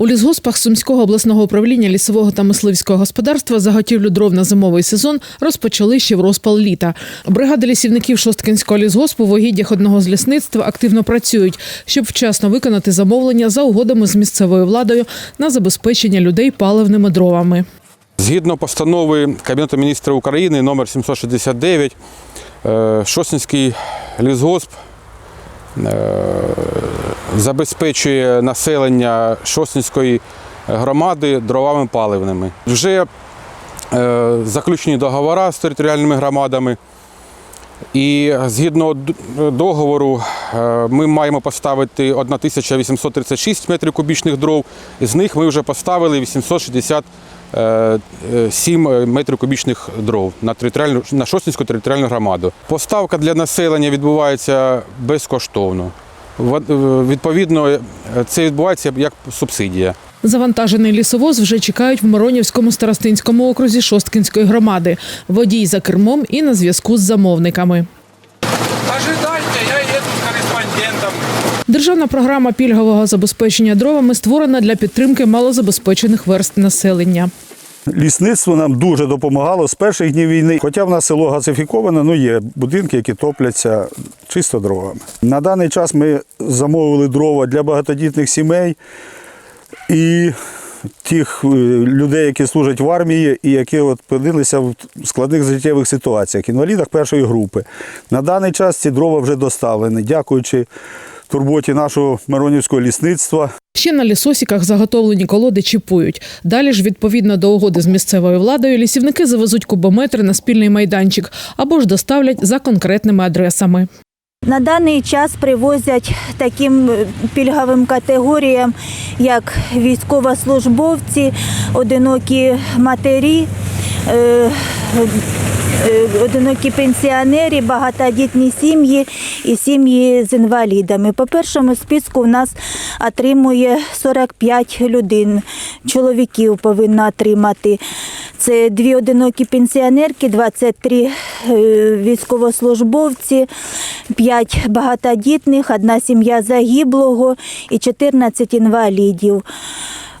У лісгоспах Сумського обласного управління лісового та мисливського господарства заготівлю дров на зимовий сезон розпочали ще в розпал літа. Бригади лісівників Шосткинського лісгоспу в угіддях одного з лісництва активно працюють, щоб вчасно виконати замовлення за угодами з місцевою владою на забезпечення людей паливними дровами. Згідно постанови Кабінету міністрів України номер 769, е, Шосінський лісгосп е, забезпечує населення Шосінської громади дровами паливними. Вже е, заключені договори з територіальними громадами. І згідно договору е, ми маємо поставити 1836 метрів кубічних дров, з них ми вже поставили 867 метрів кубічних дров на, територіальну, на Шостинську територіальну громаду. Поставка для населення відбувається безкоштовно. В- Відповідно, це відбувається як субсидія. Завантажений лісовоз вже чекають в Миронівському старостинському окрузі Шосткинської громади. Водій за кермом і на зв'язку з замовниками. Державна програма пільгового забезпечення дровами створена для підтримки малозабезпечених верст населення. Лісництво нам дуже допомагало з перших днів війни. Хоча в нас село газифіковане, ну є будинки, які топляться чисто дровами. На даний час ми замовили дрова для багатодітних сімей і тих е, людей, які служать в армії і які от опинилися в складних життєвих ситуаціях, інвалідах першої групи. На даний час ці дрова вже доставлені, дякуючи турботі нашого Миронівського лісництва. Ще на лісосіках заготовлені колоди чіпують. Далі ж, відповідно до угоди з місцевою владою, лісівники завезуть кубометри на спільний майданчик або ж доставлять за конкретними адресами. На даний час привозять таким е, пільговим категоріям, як військовослужбовці, одинокі матері, е, одинокі пенсіонери, багатодітні сім'ї і сім'ї з інвалідами. По першому списку у нас отримує 45 людей. Чоловіків повинно отримати. Це дві одинокі пенсіонерки, 23 е, військовослужбовці, 5 багатодітних, одна сім'я загиблого і 14 інвалідів.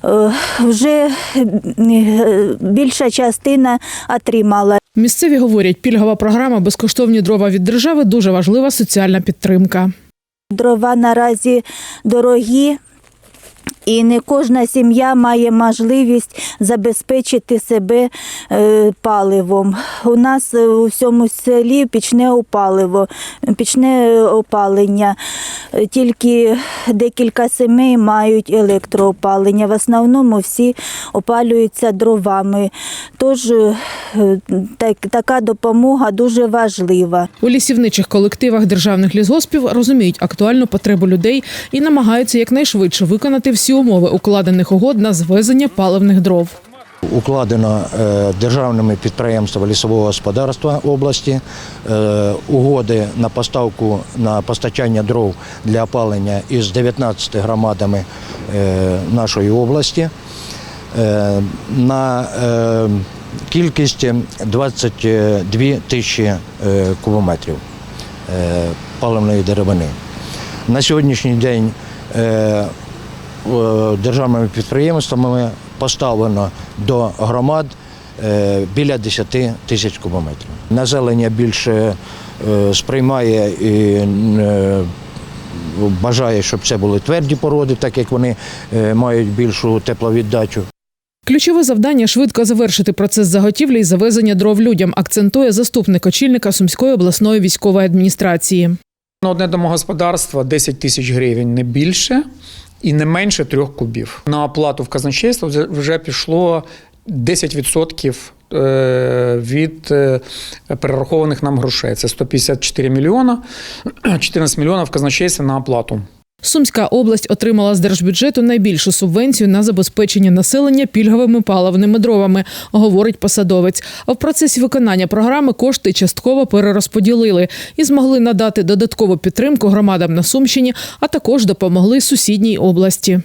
Е, Вже е, більша частина отримала. Місцеві говорять, пільгова програма безкоштовні дрова від держави дуже важлива соціальна підтримка. Дрова наразі дорогі. І не кожна сім'я має можливість забезпечити себе е, паливом. У нас е, у всьому селі пічне опаливо, пічне опалення. Е, Тільки декілька сімей мають електроопалення. В основному всі опалюються дровами. Тож так, така допомога дуже важлива. У лісівничих колективах державних лісгоспів розуміють актуальну потребу людей і намагаються якнайшвидше виконати всі умови укладених угод на звезення паливних дров. укладено е, державними підприємствами лісового господарства області е, угоди на поставку на постачання дров для опалення із 19 громадами е, нашої області на кількість 22 тисячі кубометрів паливної деревини. На сьогоднішній день державними підприємствами поставлено до громад е, біля 10 тисяч кубометрів. Населення більше е, сприймає і е, бажає, щоб це були тверді породи, так як вони е, мають більшу тепловіддачу. Ключове завдання швидко завершити процес заготівлі і завезення дров людям, акцентує заступник очільника Сумської обласної військової адміністрації. Одне домогосподарство 10 тисяч гривень не більше і не менше трьох кубів. На оплату в казначейство вже- пішло 10% е, від е, перерахованих нам грошей. Це 154 мільйона, 14 мільйонів казначейства на оплату. Сумська область отримала з держбюджету найбільшу субвенцію на забезпечення населення пільговими паливними дровами, говорить посадовець. А в процесі виконання програми кошти частково перерозподілили і змогли надати додаткову підтримку громадам на Сумщині, а також допомогли сусідній області.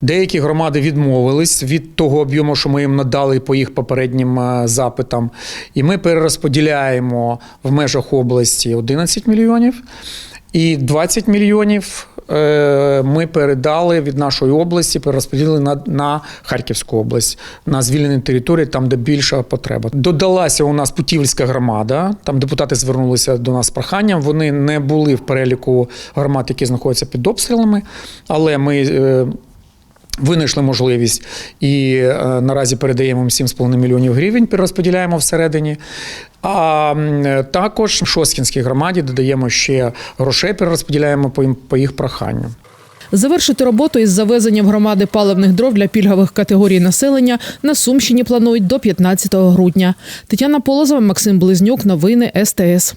Деякі громади відмовились від того об'єму, що ми їм надали по їх попереднім е, запитам. І ми перерозподіляємо в межах області 11 мільйонів і 20 мільйонів ми передали від нашої області, перерозподілили на, на Харківську область, на звільнені території, там, де більша потреба. Додалася у нас Путівська громада. Там депутати звернулися до нас з проханням. Вони не були в переліку громад, які знаходяться під обстрілами, але ми. Винайшли можливість і е, наразі передаємо їм 7,5 мільйонів гривень, перерозподіляємо всередині. А е, також в Шосткінській громаді додаємо ще грошей, перерозподіляємо по, по їх проханню. Завершити роботу із завезенням громади паливних дров для пільгових категорій населення на Сумщині планують до 15 грудня. Тетяна Полозова, Максим Близнюк. Новини СТС.